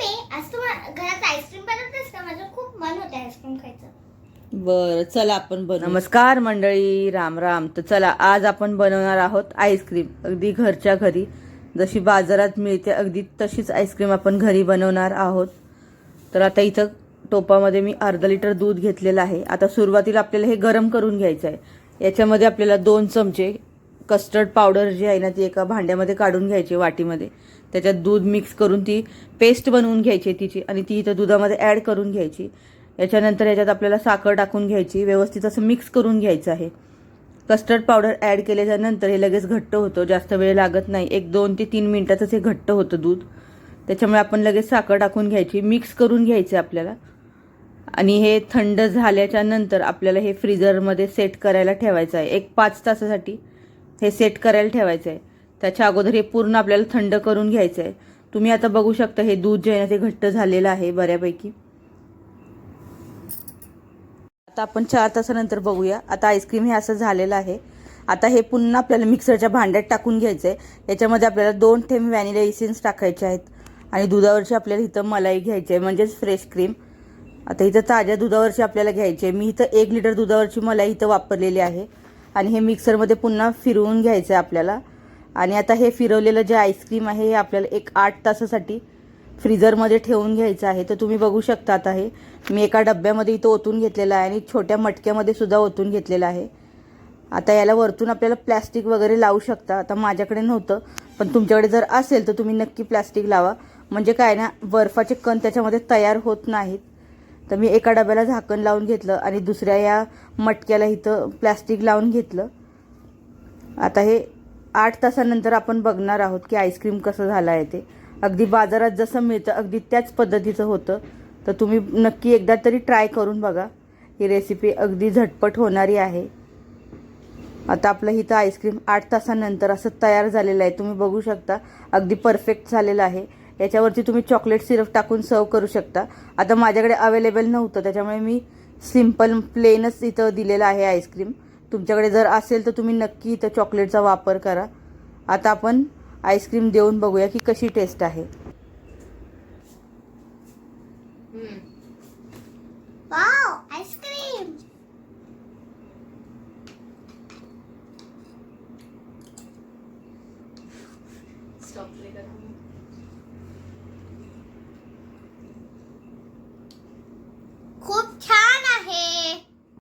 Mummy आज तू मा- घरात आईस्क्रीम बनवतेस का? माझं खूप मन होतं आईस्क्रीम खायचं. बर चला आपण बनवू. नमस्कार मंडळी राम राम. तर चला आज आपण बनवणार आहोत आईस्क्रीम अगदी घरच्या घरी. जशी बाजारात मिळते अगदी तशीच आईस्क्रीम आपण घरी बनवणार आहोत. तर आता इथं टोपामध्ये मी अर्धा लिटर दूध घेतलेलं आहे. आता सुरुवातीला आपल्याला हे गरम करून घ्यायचं आहे. याच्यामध्ये आपल्याला दोन चमचे कस्टर्ड पावडर जी आहे ना ती एका भांड्यामध्ये काढून घ्यायची वाटीमध्ये. त्याच्यात दूध मिक्स करून ती पेस्ट बनवून घ्यायची तिची आणि ती इथं दुधामध्ये ॲड करून घ्यायची. याच्यानंतर याच्यात आपल्याला साखर टाकून घ्यायची व्यवस्थित असं मिक्स करून घ्यायचं आहे. कस्टर्ड पावडर ॲड केल्याच्यानंतर हे लगेच घट्ट होतं जास्त वेळ लागत नाही. एक दोन ते तीन मिनटातच हे घट्ट होतं दूध. त्याच्यामुळे आपण लगेच साखर टाकून घ्यायची मिक्स करून घ्यायचं आपल्याला. आणि हे थंड झाल्याच्यानंतर आपल्याला हे फ्रीजरमध्ये सेट करायला ठेवायचं आहे. एक पाच तासासाठी हे सेट करायला ठेवायचं आहे त्याच्या अगोदर हे पूर्ण आपल्याला थंड करून घ्यायचं आहे तुम्ही आता बघू शकता हे दूध जे आहे ना ते घट्ट झालेलं आहे बऱ्यापैकी. आता आपण चार तासानंतर बघूया. आता आईस्क्रीम हे असं झालेलं आहे. आता हे पुन्हा आपल्याला मिक्सरच्या भांड्यात टाकून घ्यायचं आहे याच्यामध्ये आपल्याला दोन थेंब व्हॅनिला इसेन्स टाकायचे आहेत. आणि दुधावरची आपल्याला इथं मलाई घ्यायची आहे म्हणजेच फ्रेश क्रीम आता इथं ताज्या दुधावरची आपल्याला घ्यायची आहे मी इथं एक लिटर दुधावरची मलाई इथं वापरलेली आहे. आणि हे मिक्सरमध्ये पुन्हा फिरवून घ्यायचं आहे आपल्याला. आणि आता हे फिरवलेलं जे आईस्क्रीम आहे हे आपल्याला एक आठ तासासाठी फ्रीजरमध्ये ठेवून घ्यायचं आहे. तर तुम्ही बघू शकता आता हे. मी एका डब्यामध्ये इथं ओतून घेतलेलं आहे आणि छोट्या मटक्यामध्ये सुद्धा ओतून घेतलेलं आहे. आता याला वरतून आपल्याला प्लॅस्टिक वगैरे लावू शकता. आता माझ्याकडे नव्हतं पण तुमच्याकडे जर असेल तर तुम्ही नक्की प्लॅस्टिक लावा. म्हणजे काय ना बर्फाचे कण त्याच्यामध्ये तयार होत नाहीत. तर मी एका डब्याला झाकण लावून घेतलं आणि दुसऱ्या या मटक्याला इथं प्लॅस्टिक लावून घेतलं. आता हे आठ तासानंतर आपण बघणार आहोत की आईस्क्रीम कसं झालं आहे ते. अगदी बाजारात जसं मिळतं अगदी त्याच पद्धतीचं होतं. तर तुम्ही नक्की एकदा तरी ट्राय करून बघा. ही रेसिपी अगदी झटपट होणारी आहे. आता आपलं इथं आईस्क्रीम आठ तासानंतर असं तयार झालेलं आहे. तुम्ही बघू शकता अगदी परफेक्ट झालेलं आहे. याच्यावरती तुम्ही चॉकलेट सिरप टाकून सर्व करू शकता. आता माझ्याकडे अवेलेबल नव्हतं त्याच्यामुळे मी सिंपल प्लेनच इथं दिलेलं आहे आईस्क्रीम तुमच्याकडे जर असेल तर तुम्ही नक्की इथं चॉकलेटचा वापर करा. आता आपण आईस्क्रीम देऊन बघूया की कशी टेस्ट आहे. आईस्क्रीम